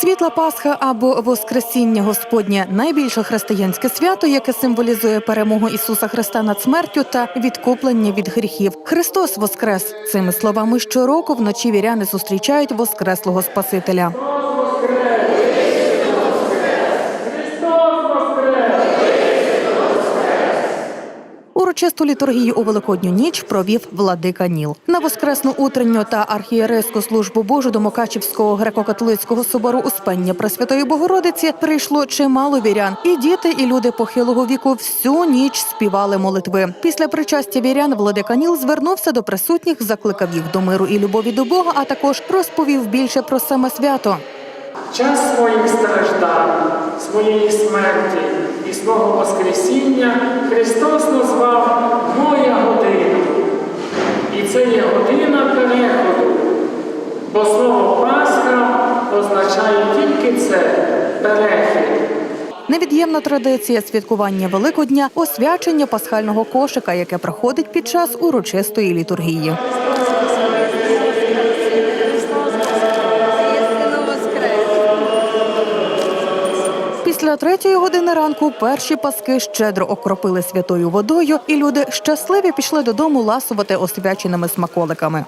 Світла Пасха або Воскресіння Господнє найбільше християнське свято, яке символізує перемогу Ісуса Христа над смертю та відкуплення від гріхів. Христос Воскрес! Цими словами щороку вночі віряни зустрічають Воскреслого Спасителя. Урочисту літургію у Великодню ніч провів владика Ніл. На воскресну утренню та архієрейську службу Божу до Мукачівського греко-католицького собору Успення Пресвятої Богородиці прийшло чимало вірян. І діти, і люди похилого віку всю ніч співали молитви. Після причастя вірян владика Ніл звернувся до присутніх, закликав їх до миру і любові до Бога, а також розповів більше про саме свято. Час своїх страждань, своєї смерті і свого Воскресіння Христос назвав Моя година. І це є година переходу, бо слово Пасха означає тільки це перехід. Невід'ємна традиція святкування Великодня освячення пасхального кошика, яке проходить під час урочистої літургії. Після третьої години ранку перші паски щедро окропили святою водою, і люди щасливі пішли додому ласувати освяченими смаколиками.